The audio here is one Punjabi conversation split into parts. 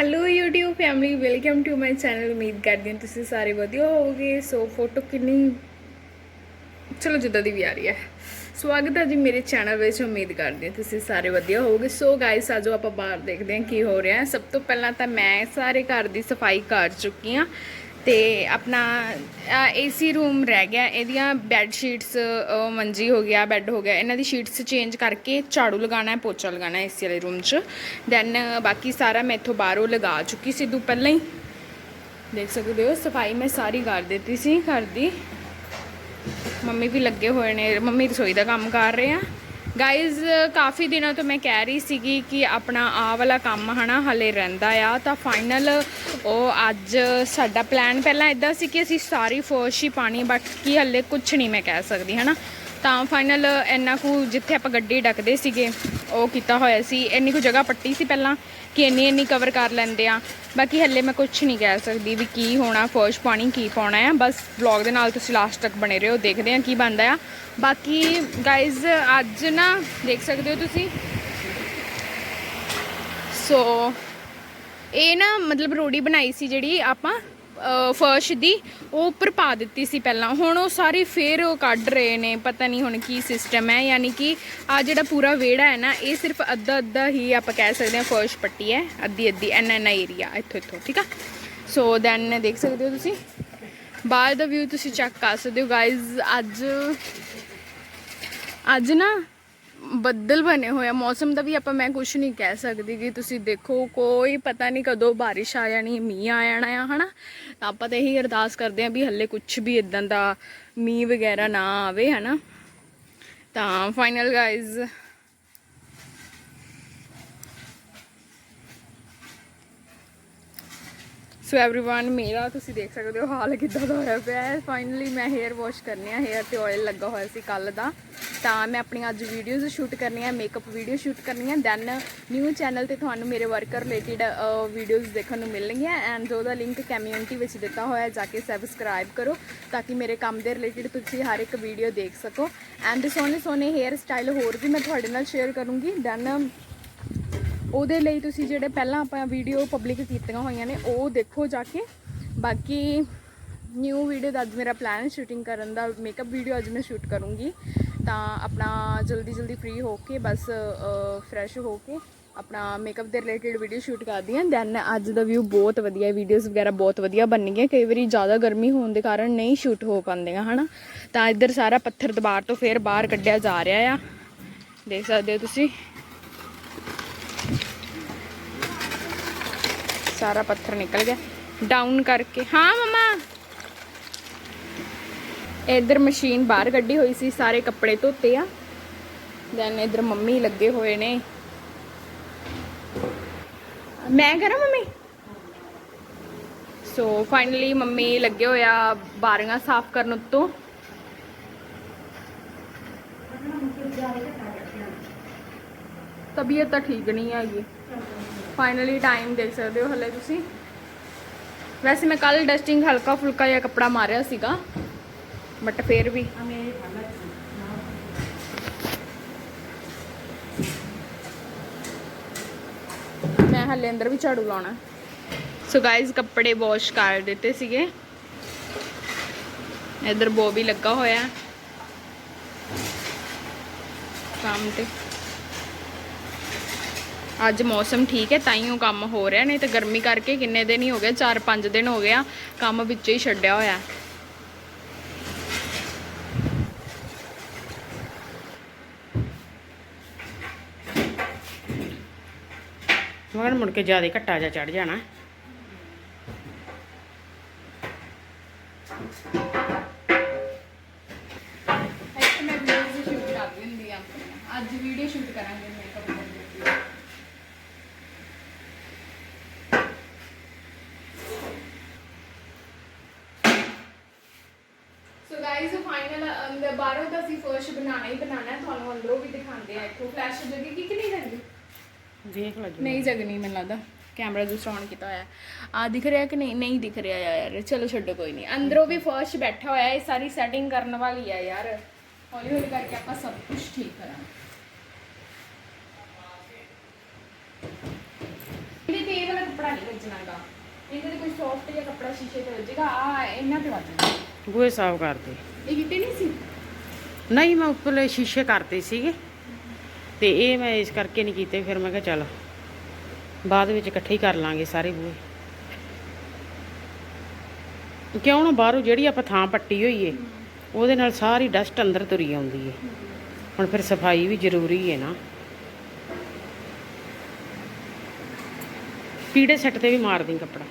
Hello YouTube family welcome to my channel ਉਮੀਦ ਕਰਦੀ ਹਾਂ ਤੁਸੀਂ ਸਾਰੇ ਵਧੀਆ ਹੋਵੋਗੇ। ਸੋ ਫੋਟੋ ਕਿੰਨੀ ਚਲੋ, ਜਿੱਦਾਂ ਦੀ ਵੀ ਆ ਰਹੀ ਹੈ। ਸਵਾਗਤ ਹੈ ਜੀ ਮੇਰੇ ਚੈਨਲ ਵਿੱਚ ਉਮੀਦ ਕਰਦੀ ਹਾਂ ਤੁਸੀਂ ਸਾਰੇ ਵਧੀਆ ਹੋਵੋਗੇ। ਸੋ ਗਾਇਸ ਆਜੋ ਆਪਾਂ ਬਾਹਰ ਦੇਖਦੇ ਹਾਂ ਕੀ ਹੋ ਰਿਹਾ ਹੈ। ਸਭ ਤੋਂ ਪਹਿਲਾਂ ਤਾਂ ਮੈਂ ਸਾਰੇ ਘਰ ਦੀ ਸਫ਼ਾਈ ਕਰ ਚੁੱਕੀ ਹਾਂ। ਤੇ ਆਪਣਾ ਏਸੀ ਰੂਮ ਰਹਿ ਗਿਆ। ਇਹਦੀਆਂ ਬੈੱਡ ਸ਼ੀਟਸ ਮੰਜੀ ਹੋ ਗਿਆ ਬੈੱਡ ਹੋ ਗਿਆ, ਇਹਨਾਂ ਦੀ ਸ਼ੀਟਸ ਚੇਂਜ ਕਰਕੇ ਝਾੜੂ ਲਗਾਉਣਾ ਹੈ, ਪੋਚਾ ਲਗਾਉਣਾ ਹੈ ਏਸੀ ਵਾਲੇ ਰੂਮ 'ਚ। ਦੈਨ ਬਾਕੀ ਸਾਰਾ ਮੈਂ ਇੱਥੋਂ ਬਾਹਰੋਂ ਲਗਾ ਚੁੱਕੀ ਸੀ ਦੂ ਪਹਿਲਾਂ ਹੀ। ਦੇਖ ਸਕਦੇ ਹੋ, ਸਫ਼ਾਈ ਮੈਂ ਸਾਰੀ ਕਰ ਦਿੱਤੀ ਸੀ ਘਰ ਦੀ। ਮੰਮੀ ਵੀ ਲੱਗੇ ਹੋਏ ਨੇ, ਮੰਮੀ ਰਸੋਈ ਦਾ ਕੰਮ ਕਰ ਰਹੇ ਆ। ਗਾਇਜ਼ ਕਾਫੀ ਦਿਨਾਂ ਤੋਂ ਮੈਂ ਕਹਿ ਰਹੀ ਸੀਗੀ ਕਿ ਆਪਣਾ ਆ ਵਾਲਾ ਕੰਮ ਹਨਾ ਹਲੇ ਰਹਿੰਦਾ ਆ, ਤਾਂ ਫਾਈਨਲ ਉਹ ਅੱਜ ਸਾਡਾ ਪਲਾਨ ਪਹਿਲਾਂ ਇਦਾਂ ਸੀ ਕਿ ਅਸੀਂ ਸਾਰੀ ਫੋਸ਼ ਹੀ ਪਾਣੀ ਬਟ ਕੀ ਹਲੇ ਕੁਝ ਨਹੀਂ ਮੈਂ ਕਹਿ ਸਕਦੀ ਹਨਾ। ਤਾਂ ਫਾਈਨਲ ਇੰਨਾ ਕੁ ਜਿੱਥੇ ਆਪਾਂ ਗੱਡੀ ਡੱਕਦੇ ਸੀਗੇ, ਉਹ ਕੀਤਾ ਹੋਇਆ ਸੀ। ਇੰਨੀ ਕੁ ਜਗ੍ਹਾ ਪੱਟੀ ਸੀ ਪਹਿਲਾਂ। ਕਿ ਇੰਨੀ ਇੰਨੀ ਕਵਰ ਕਰ ਲੈਂਦੇ ਆ। ਬਾਕੀ ਹੱਲੇ ਮੈਂ ਕੁਝ ਨਹੀਂ ਕਹਿ ਸਕਦੀ ਵੀ ਕੀ ਹੋਣਾ ਫਰਸ਼ ਪਾਣੀ ਕੀ ਪਾਉਣਾ ਆ। ਬਸ ਵਲੌਗ ਦੇ ਨਾਲ ਤੁਸੀਂ ਲਾਸਟ ਤੱਕ ਬਣੇ ਰਹੋ, ਦੇਖਦੇ ਆ ਕੀ ਬਣਦਾ ਆ। ਬਾਕੀ ਗਾਇਜ਼ ਅੱਜ ਨਾ ਦੇਖ ਸਕਦੇ ਹੋ ਤੁਸੀਂ। ਸੋ ਇਹ ਨਾ ਮਤਲਬ ਰੋੜੀ ਬਣਾਈ ਸੀ ਜਿਹੜੀ ਆਪਾਂ ਫਰਸ਼ ਦੀ, ਉਹ ਉੱਪਰ ਪਾ ਦਿੱਤੀ ਸੀ ਪਹਿਲਾਂ। ਹੁਣ ਉਹ ਸਾਰੀ ਫੇਰ ਉਹ ਕੱਢ ਰਹੇ ਨੇ, ਪਤਾ ਨਹੀਂ ਹੁਣ ਕੀ ਸਿਸਟਮ ਹੈ। ਯਾਨੀ ਕਿ ਆ ਜਿਹੜਾ ਪੂਰਾ ਵਿਹੜਾ ਹੈ ਨਾ, ਇਹ ਸਿਰਫ ਅੱਧਾ ਅੱਧਾ ਹੀ ਆਪਾਂ ਕਹਿ ਸਕਦੇ ਹਾਂ ਫਰਸ਼ ਪੱਟੀ ਹੈ। ਅੱਧੀ ਅੱਧੀ, ਇੰਨਾ ਇੰਨਾ ਏਰੀਆ ਇੱਥੋਂ ਇੱਥੋਂ, ਠੀਕ ਆ? ਸੋ ਦੈਨ ਦੇਖ ਸਕਦੇ ਹੋ ਤੁਸੀਂ। ਬਾਹਰ ਦਾ ਵਿਊ ਤੁਸੀਂ ਚੈੱਕ ਕਰ ਸਕਦੇ ਹੋ ਗਾਇਜ਼ ਅੱਜ ਅੱਜ ਨਾ ਬੱਦਲ ਬਣੇ ਹੋਏ ਆ। ਮੌਸਮ ਦਾ ਵੀ ਆਪਾਂ ਮੈਂ ਕੁਝ ਨਹੀਂ ਕਹਿ ਸਕਦੀ ਕਿ ਤੁਸੀਂ ਦੇਖੋ, ਕੋਈ ਪਤਾ ਨਹੀਂ ਕਦੋਂ ਬਾਰਿਸ਼ ਆ ਜਾਣੀ, ਮੀਂਹ ਆ ਜਾਣਾ ਆ, ਹਨਾ? ਤਾਂ ਆਪਾਂ ਤਾਂ ਇਹੀ ਅਰਦਾਸ ਕਰਦੇ ਆ ਵੀ ਹੱਲੇ ਕੁਝ ਵੀ ਇਦਾਂ ਦਾ ਮੀਂਹ ਵਗੈਰਾ ਨਾ ਆਵੇ, ਹਨਾ? ਤਾਂ ਫਾਈਨਲ ਗਾਇਜ਼ ਸੋ एवरीवन ਮੇਰਾ ਤੁਸੀਂ ਦੇਖ ਸਕਦੇ ਹੋ ਹਾਲ ਕਿੱਦਾਂ ਦਾ ਹੋਇਆ ਪਿਆ ਹੈ ਫਾਈਨਲੀ ਮੈਂ ਹੇਅਰ ਵਾਸ਼ ਕਰਨੀ ਆ ਹੇਅਰ ਤੇ ਆਇਲ ਲੱਗਾ ਹੋਇਆ ਸੀ ਕੱਲ ਦਾ ਤਾਂ ਮੈਂ ਆਪਣੀ ਅੱਜ ਵੀਡੀਓਜ਼ ਸ਼ੂਟ ਕਰਨੀ ਆ ਮੇਕਅਪ ਵੀਡੀਓ ਸ਼ੂਟ ਕਰਨੀ ਆ ਦੈਨ ਨਿਊ ਚੈਨਲ ਤੇ ਤੁਹਾਨੂੰ ਮੇਰੇ ਵਰਕ ਰਿਲੇਟਡ ਵੀਡੀਓਜ਼ ਦੇਖਣ ਨੂੰ ਮਿਲਣਗੀਆਂ ਐਂਡ ਉਹਦਾ ਲਿੰਕ ਕਮਿਊਨਿਟੀ ਵਿੱਚ ਦਿੱਤਾ ਹੋਇਆ ਹੈ ਜਾ ਕੇ ਸਬਸਕ੍ਰਾਈਬ ਕਰੋ ਤਾਂ ਕਿ ਮੇਰੇ ਕੰਮ ਦੇ ਰਿਲੇਟਡ ਤੁਸੀਂ ਹਰ ਇੱਕ ਵੀਡੀਓ ਦੇਖ ਸਕੋ ਐਂਡ ਸੋਹਣੇ ਸੋਹਣੇ ਹੇਅਰ ਸਟਾਈਲ ਹੋਰ ਵੀ ਮੈਂ ਤੁਹਾਡੇ ਨਾਲ ਸ਼ੇਅਰ ਕਰੂੰਗੀ ਦੈਨ ਉਹਦੇ ਲਈ ਤੁਸੀਂ ਜਿਹੜੇ ਪਹਿਲਾਂ ਆਪਾਂ ਵੀਡੀਓ ਪਬਲਿਕ ਕੀਤੀਆਂ ਹੋਈਆਂ ਨੇ, ਉਹ ਦੇਖੋ ਜਾ ਕੇ। ਬਾਕੀ ਨਿਊ ਵੀਡੀਓ ਦਾ ਅੱਜ ਮੇਰਾ ਪਲਾਨ ਸ਼ੂਟਿੰਗ ਕਰਨ ਦਾ ਮੇਕਅਪ ਵੀਡੀਓ ਅੱਜ ਮੈਂ ਸ਼ੂਟ ਕਰੂੰਗੀ। ਤਾਂ ਆਪਣਾ ਜਲਦੀ ਜਲਦੀ ਫ੍ਰੀ ਹੋ ਕੇ, ਬਸ ਫਰੈਸ਼ ਹੋ ਕੇ ਆਪਣਾ ਮੇਕਅਪ ਦੇ ਰਿਲੇਟਡ ਵੀਡੀਓ ਸ਼ੂਟ ਕਰਦੀ ਹਾਂ ਦੈਨ ਅੱਜ ਦਾ ਵਿਊ ਬਹੁਤ ਵਧੀਆ ਵੀਡੀਓਜ਼ ਵਗੈਰਾ ਬਹੁਤ ਵਧੀਆ ਬਣਨਗੀਆਂ। ਕਈ ਵਾਰੀ ਜ਼ਿਆਦਾ ਗਰਮੀ ਹੋਣ ਦੇ ਕਾਰਨ ਨਹੀਂ ਸ਼ੂਟ ਹੋ ਪਾਉਂਦੀਆਂ, ਹਨਾ? ਤਾਂ ਇੱਧਰ ਸਾਰਾ ਪੱਥਰ ਦਬਾਰ ਤੋਂ ਫੇਰ ਬਾਹਰ ਕੱਢਿਆ ਜਾ ਰਿਹਾ ਆ। ਦੇਖ ਸਕਦੇ ਹੋ ਤੁਸੀਂ। ਸਾਰਾ ਪੱਥਰ ਨਿਕਲ ਗਿਆ। ਡਾਊਨ ਕਰਕੇ। ਹਾਂ, ਮਮਾ। ਇਧਰ ਮਸ਼ੀਨ ਬਾਹਰ ਕੱਢੀ ਹੋਈ ਸੀ, ਸਾਰੇ ਕੱਪੜੇ ਧੋਤੇ ਆ। ਦੈਨ ਇਧਰ ਮੰਮੀ ਲੱਗੇ ਹੋਏ ਨੇ। ਮੈਂ ਕਰਾਂ, ਮੰਮੀ? ਸੋ ਫਾਈਨਲੀ ਮੰਮੀ ਲੱਗੇ ਹੋਇਆ ਬਾਰੀਆਂ ਸਾਫ਼ ਕਰਨ ਉੱਤੋਂ। ਤਬੀਅਤ ਤਾਂ ਠੀਕ ਨਹੀਂ ਹੈਗੀ। ਫਾਈਨਲੀ ਟਾਈਮ ਦੇਖ ਸਕਦੇ ਹੋ ਹਲੇ ਤੁਸੀਂ। ਵੈਸੇ ਮੈਂ ਕੱਲ ਡਸਟਿੰਗ ਹਲਕਾ ਫੁਲਕਾ ਜਿਹਾ ਕੱਪੜਾ ਮਾਰਿਆ ਸੀਗਾ ਬਟ ਫੇਰ ਵੀ। ਮੈਂ ਹਲੇ ਅੰਦਰ ਵੀ ਝਾੜੂ ਲਾਉਣਾ। ਸੋ ਗਾਇਜ਼ ਕੱਪੜੇ ਵਾਸ਼ ਕਰ ਦਿੱਤੇ ਸੀਗੇ। ਇਧਰ ਬੋਬੀ ਲੱਗਾ ਹੋਇਆ। ਕੰਮ ਤੇ। ਅੱਜ ਮੌਸਮ ਠੀਕ ਹੈ, ਤਾਂ ਕੰਮ ਹੋ ਰਿਹਾ, ਨਹੀਂ ਤੇ ਗਰਮੀ ਕਰਕੇ ਕਿੰਨੇ ਦਿਨ ਹੀ ਹੋ ਗਏ 4-5 ਦਿਨ ਹੋ ਗਿਆ ਕੰਮ ਵਿੱਚ ਹੀ ਛੱਡਿਆ ਹੋਇਆ। ਮਗਰ ਮੁੜ ਕੇ ਜ਼ਿਆਦਾ ਘੱਟਾ ਜਾ ਚੜ ਜਾਣਾ। ਸੋ ਗਾਇਜ਼ ਫਾਈਨਲ ਅੰਦਰ ਬਾਹਰੋਂ ਤਾਂ ਅਸੀਂ ਫਰਸ਼ ਬਣਾਉਣਾ ਹੀ ਬਣਾਉਣਾ ਹੈ ਤੁਹਾਨੂੰ ਅੰਦਰੋਂ ਵੀ ਦਿਖਾਉਂਦੇ ਆ ਇੱਥੋਂ। ਫਲੈਸ਼ ਜਗੇਗੀ ਕਿ ਨਹੀਂ ਜਗਦੀ ਦੇਖ ਲੈ ਜੀ। ਨਹੀਂ ਜਗਣੀ ਮੈਨੂੰ ਲੱਗਦਾ ਕੈਮਰਾ ਦੂਸਰਾ ਔਨ ਕੀਤਾ ਹੋਇਆ। ਆ ਦਿਖ ਰਿਹਾ ਕਿ ਨਹੀਂ? ਨਹੀਂ ਦਿਖ ਰਿਹਾ ਯਾਰ। ਚਲੋ ਛੱਡੋ ਕੋਈ ਨਹੀਂ। ਅੰਦਰੋਂ ਵੀ ਫਰਸ਼ ਬੈਠਾ ਹੋਇਆ ਇਹ ਸਾਰੀ ਸੈਟਿੰਗ ਕਰਨ ਵਾਲੀ ਹੈ ਯਾਰ। ਹੌਲੀ ਹੌਲੀ ਕਰਕੇ ਆਪਾਂ ਸਭ ਕੁਝ ਠੀਕ ਕਰਾਂਗੇ। ਇਹਦੇ ਤੇ ਇਹ ਵਾਲਾ ਕੱਪੜਾ ਕੱਪੜਾ ਨਹੀਂ ਵੱਜਣਾਗਾ। ਇਹਦੇ ਤੇ ਕੋਈ ਸੌਫਟ ਜਿਹਾ ਕੱਪੜਾ ਸ਼ੀਸ਼ੇ ਤੇ ਵੱਜੇਗਾ। ਆ ਇਹਨਾਂ ਤੇ ਵੱਜਣਾ। ਬੂਹੇ ਸਾਫ਼ ਕਰਦੇ। ਇਹ ਕਿਤੇ ਨਹੀਂ ਸੀ? ਨਹੀਂ ਮੈਂ ਉੱਪਰਲੇ ਸ਼ੀਸ਼ੇ ਕਰਤੇ ਸੀਗੇ। ਤੇ ਇਹ ਮੈਂ ਇਸ ਕਰਕੇ ਨਹੀਂ ਕੀਤੇ ਫਿਰ ਮੈਂ ਕਿਹਾ ਚੱਲ ਬਾਅਦ ਵਿੱਚ ਇਕੱਠੇ ਹੀ ਕਰ ਲਾਂਗੇ ਸਾਰੇ ਬੂਹੇ। ਕਿਉਂ ਨਾ ਬਾਹਰੋਂ ਜਿਹੜੀ ਆਪਾਂ ਥਾਂ ਪੱਟੀ ਹੋਈ ਏ ਉਹਦੇ ਨਾਲ ਸਾਰੀ ਡਸਟ ਅੰਦਰ ਤੁਰੀ ਆਉਂਦੀ ਏ। ਹੁਣ ਫਿਰ ਸਫ਼ਾਈ ਵੀ ਜ਼ਰੂਰੀ ਏ ਨਾ। ਪੀੜੇ ਸੱਟ ਤੇ ਵੀ ਮਾਰ ਦੀ ਕੱਪੜਾ।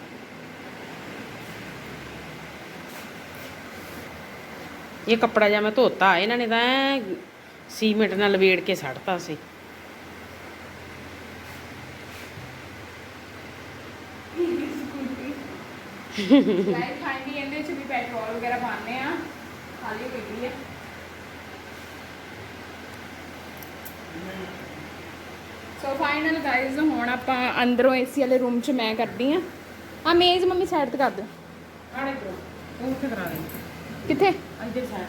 ਇਹ ਕੱਪੜਾ ਜਾਂ ਮੈਂ ਧੋਤਾ ਇਹਨਾਂ ਨੇ ਤਾਂ ਸੀਮੈਂਟ ਨਾਲ ਲਵੇੜ ਕੇ ਸੱਟਤਾ ਸੀ। ਲਾਈਟ ਖਾਂਦੀ ਇਹਦੇ ਚ ਵੀ ਪੈਟਰੋਲ ਵਗੈਰਾ ਪਾਉਂਦੇ ਆ। ਖਾਲੀ ਪਈ ਹੈ ਸੋ ਫਾਈਨਲ ਗਾਇਜ਼ ਹੁਣ ਆਪਾਂ ਅੰਦਰੋਂ ਏਸੀ ਵਾਲੇ ਰੂਮ ਚ ਮੈਂ ਕਰਦੀ ਆ। ਆ ਮੇਜ਼ ਮੰਮੀ ਸਾਈਡ ਤੇ ਕਰ ਦੇ ਆੜੇ ਕੋ ਉਹ ਉੱਥੇ ਕਰਾ ਦੇ ਕਿੱਥੇ? ਇੱਧਰ ਸਾਈਡ।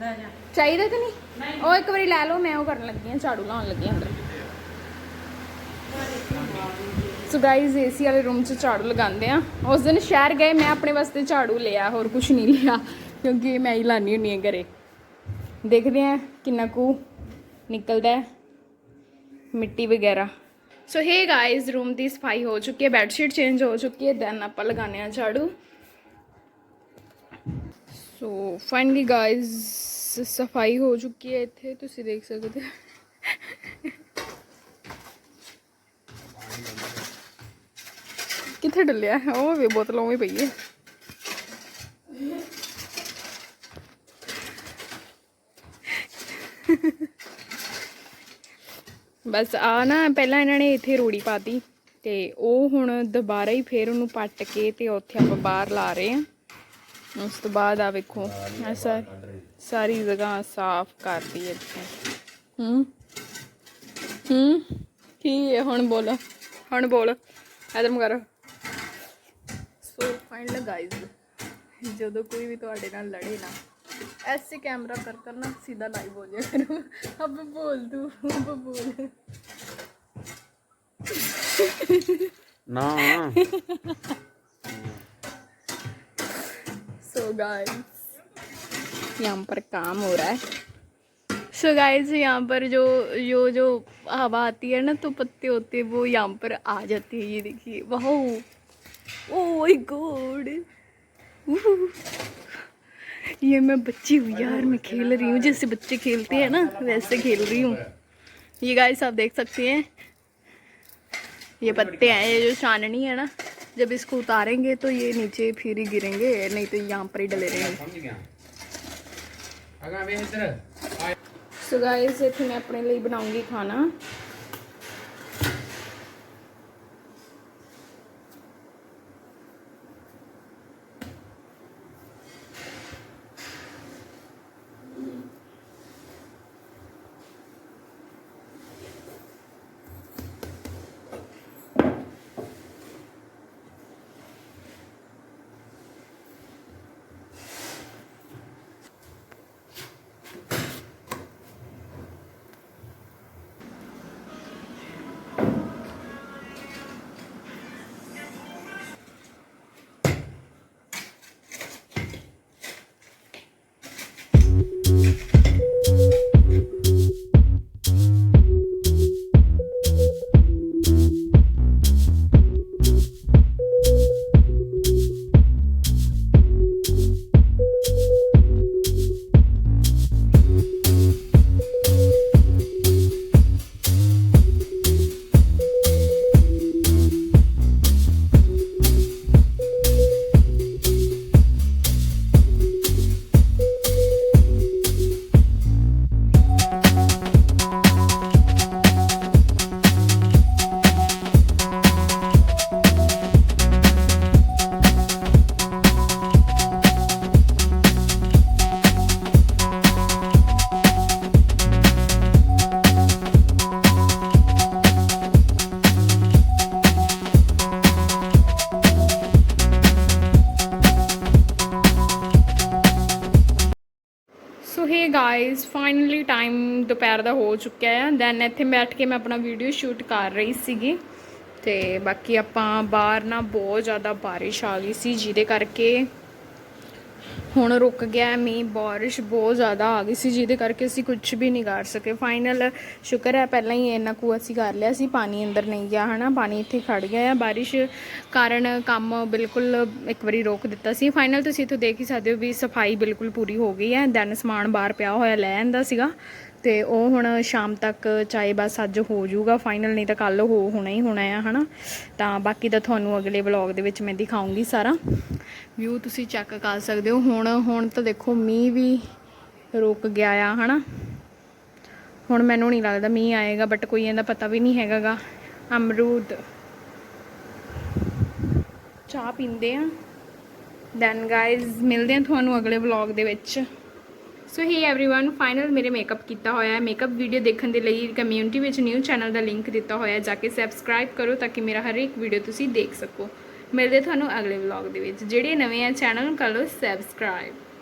ਲੈ ਜਾ। ਚਾਹੀਦਾ ਕਿ ਨਹੀਂ? ਉਹ ਇੱਕ ਵਾਰੀ ਲੈ ਲਓ ਮੈਂ ਉਹ ਕਰਨ ਲੱਗੀ ਆ ਝਾੜੂ ਲਾਉਣ ਲੱਗੀ ਆਂ ਅੰਦਰ। ਸੋ ਗਾਇਜ਼ ਏਸੀ ਵਾਲੇ ਰੂਮ 'ਚ ਝਾੜੂ ਲਗਾਉਂਦੇ ਆ ਉਸ ਦਿਨ ਸ਼ਹਿਰ ਗਏ ਮੈਂ ਆਪਣੇ ਵਾਸਤੇ ਝਾੜੂ ਲਿਆ ਹੋਰ ਕੁਝ ਨਹੀਂ ਲਿਆ ਕਿਉਂਕਿ ਮੈਂ ਹੀ ਲਾਣੀ ਹੁੰਨੀ ਆ ਘਰੇ। ਦੇਖਦੇ ਆ ਕਿੰਨਾ ਕੁ ਨਿਕਲਦਾ ਹੈ ਮਿੱਟੀ ਵਗੈਰਾ। ਸੋ ਹੇ ਗਾਇਜ਼ ਰੂਮ ਦੀ ਸਫ਼ਾਈ ਹੋ ਚੁੱਕੀ ਹੈ ਬੈੱਡ ਸ਼ੀਟ ਚੇਂਜ ਹੋ ਚੁੱਕੀ ਹੈ ਦੈਨ ਆਪਾਂ ਲਗਾਉਂਦੇ ਆ ਝਾੜੂ ਸੋ ਫਾਈਨਲੀ ਗਾਇਜ਼ ਸਫ਼ਾਈ ਹੋ ਚੁੱਕੀ ਹੈ ਇੱਥੇ ਤੁਸੀਂ ਦੇਖ ਸਕਦੇ ਹੋ ਕਿੱਥੇ ਡੱਲਿਆ ਹੈ ਉਹ ਵੀ ਬੋਤਲ ਉਵੇਂ ਪਈ ਹੈ ਬਸ ਆ ਨਾ, ਪਹਿਲਾਂ ਇਹਨਾਂ ਨੇ ਇੱਥੇ ਰੂੜੀ ਪਾਤੀ ਤੇ ਉਹ ਹੁਣ ਦੁਬਾਰਾ ਹੀ ਫੇਰ ਉਹਨੂੰ ਪੱਟ ਕੇ ਤੇ ਉੱਥੇ ਆਪਾਂ ਬਾਹਰ ਲਾ ਰਹੇ ਆ ਉਸ ਤੋਂ ਬਾਅਦ ਆ ਵੇਖੋ ਆ ਸਾਰੀ ਜਗ੍ਹਾ ਸਾਫ਼ ਕਰਦੀ ਹੈ ਇੱਥੇ। ਹੂੰ? ਹੂੰ? ਕੀ ਹੈ ਹੁਣ ਬੋਲ? ਹੁਣ ਬੋਲ। ਐਦਮ ਕਰ ਸੋ ਫਾਈਨਲ ਗਾਇਜ਼ ਜਦੋਂ ਕੋਈ ਵੀ ਤੁਹਾਡੇ ਨਾਲ ਲੜੇ ਨਾ ऐसे कैमरा कर कर ना सीधा लाइव हो जाए करो अब बोल तू अब बोल। ਨਾ सो गाइस यहाँ पर काम हो रहा है। सो गाइस यहाँ पर जो जो जो हवा आती है ना तो पत्ते होते वो यहाँ पर आ जाते हैं ये देखिए। वाह ओ माय गॉड ये मैं बच्ची हूँ यार मैं खेल रही हूँ जैसे बच्चे खेलते हैं ना वैसे खेल रही हूँ। ये गाइस आप देख सकते हैं। ये पत्ते हैं ये जो चाननी है ना जब इसको उतारेंगे तो ये नीचे फिर ही गिरेंगे नहीं तो यहाँ पर ही डले रहेंगे। सो गाइस इतने मैं अपने लिए बनाऊँगी खाना। ਗਾਇਸ ਫਾਈਨਲੀ ਟਾਈਮ ਦੁਪਹਿਰ ਦਾ ਹੋ ਚੁੱਕਿਆ ਹੈ। ਦੈਨ ਇੱਥੇ ਬੈਠ ਕੇ ਮੈਂ ਆਪਣਾ ਵੀਡੀਓ ਸ਼ੂਟ ਕਰ ਰਹੀ ਸੀਗੀ। ਤੇ ਬਾਕੀ ਆਪਾਂ ਬਾਹਰ ਨਾ ਬਹੁਤ ਜ਼ਿਆਦਾ ਬਾਰਿਸ਼ ਆ ਗਈ ਸੀ, ਜਿਹਦੇ ਕਰਕੇ ਹੁਣ ਰੁਕ ਗਿਆ ਮੀਂਹ, ਬਾਰਿਸ਼ ਬਹੁਤ ਜ਼ਿਆਦਾ ਆ ਗਈ ਸੀ, ਜਿਹਦੇ ਕਰਕੇ ਅਸੀਂ ਕੁਝ ਵੀ ਨਹੀਂ ਕਰ ਸਕੇ। ਫਾਈਨਲ ਸ਼ੁਕਰ ਹੈ, ਪਹਿਲਾਂ ਹੀ ਇੰਨਾ ਕੁ ਅਸੀਂ ਕਰ ਲਿਆ ਸੀ, ਪਾਣੀ ਅੰਦਰ ਨਹੀਂ ਗਿਆ, ਹਨਾ? ਪਾਣੀ ਇੱਥੇ ਖੜ ਗਿਆ ਆ। ਬਾਰਿਸ਼ ਕਾਰਨ ਕੰਮ ਬਿਲਕੁਲ ਇੱਕ ਵਾਰੀ ਰੋਕ ਦਿੱਤਾ ਸੀ। ਫਾਈਨਲ ਤੁਸੀਂ ਇੱਥੋਂ ਦੇਖ ਹੀ ਸਕਦੇ ਹੋ ਵੀ ਸਫ਼ਾਈ ਬਿਲਕੁਲ ਪੂਰੀ ਹੋ ਗਈ ਹੈ, ਦੈਨ ਸਮਾਨ ਬਾਹਰ ਪਿਆ ਹੋਇਆ, ਲੈ ਆਂਦਾ ਸੀਗਾ। ਤੇ ਉਹ ਹੁਣ ਸ਼ਾਮ ਤੱਕ ਚਾਹੇ ਬਸ ਅੱਜ ਹੋ ਜਾਊਗਾ ਫਾਈਨਲ ਨਹੀਂ ਤਾਂ ਕੱਲ ਹੋ, ਹੋਣਾ ਹੀ ਹੋਣਾ ਆ, ਹਨਾ? ਤਾਂ ਬਾਕੀ ਦਾ ਤੁਹਾਨੂੰ ਅਗਲੇ ਵਲੌਗ ਦੇ ਵਿੱਚ ਮੈਂ ਦਿਖਾਉਂਗੀ ਸਾਰਾ। ਵਿਊ ਤੁਸੀਂ ਚੈੱਕ ਕਰ ਸਕਦੇ ਹੋ। ਹੁਣ ਹੁਣ ਤਾਂ ਦੇਖੋ, ਮੀਂਹ ਵੀ ਰੁਕ ਗਿਆ ਆ, ਹਨਾ? ਹੁਣ ਮੈਨੂੰ ਨਹੀਂ ਲੱਗਦਾ ਮੀਂਹ ਆਏਗਾ ਬਟ ਕੋਈ ਇਹਦਾ ਪਤਾ ਵੀ ਨਹੀਂ ਹੈਗਾਗਾ। ਅਮਰੂਦ ਚਾਹ ਪੀਂਦੇ ਆ। ਦੈਨ ਗਾਇਜ਼ ਮਿਲਦੇ ਆ ਤੁਹਾਨੂੰ ਅਗਲੇ ਵਲੌਗ ਦੇ ਵਿੱਚ। ਸੋ ਹੀ एवरीवन ਫਾਈਨਲ ਮੇਰੇ ਮੇਕਅਪ ਕੀਤਾ ਹੋਇਆ ਹੈ ਮੇਕਅਪ ਵੀਡੀਓ ਦੇਖਣ ਦੇ ਲਈ ਕਮਿਊਨਿਟੀ ਵਿੱਚ ਨਿਊ ਚੈਨਲ ਦਾ ਲਿੰਕ ਦਿੱਤਾ ਹੋਇਆ ਹੈ ਜਾ ਕੇ ਸਬਸਕ੍ਰਾਈਬ ਕਰੋ ਤਾਂ ਕਿ ਮੇਰਾ ਹਰ ਇੱਕ ਵੀਡੀਓ ਤੁਸੀਂ ਦੇਖ ਸਕੋ ਮਿਲਦੇ ਤੁਹਾਨੂੰ ਅਗਲੇ ਵਲੌਗ ਦੇ ਵਿੱਚ ਜਿਹੜੇ ਨਵੇਂ ਆ ਚੈਨਲ ਨੂੰ ਕਰ ਲਓ ਸਬਸਕ੍ਰਾਈਬ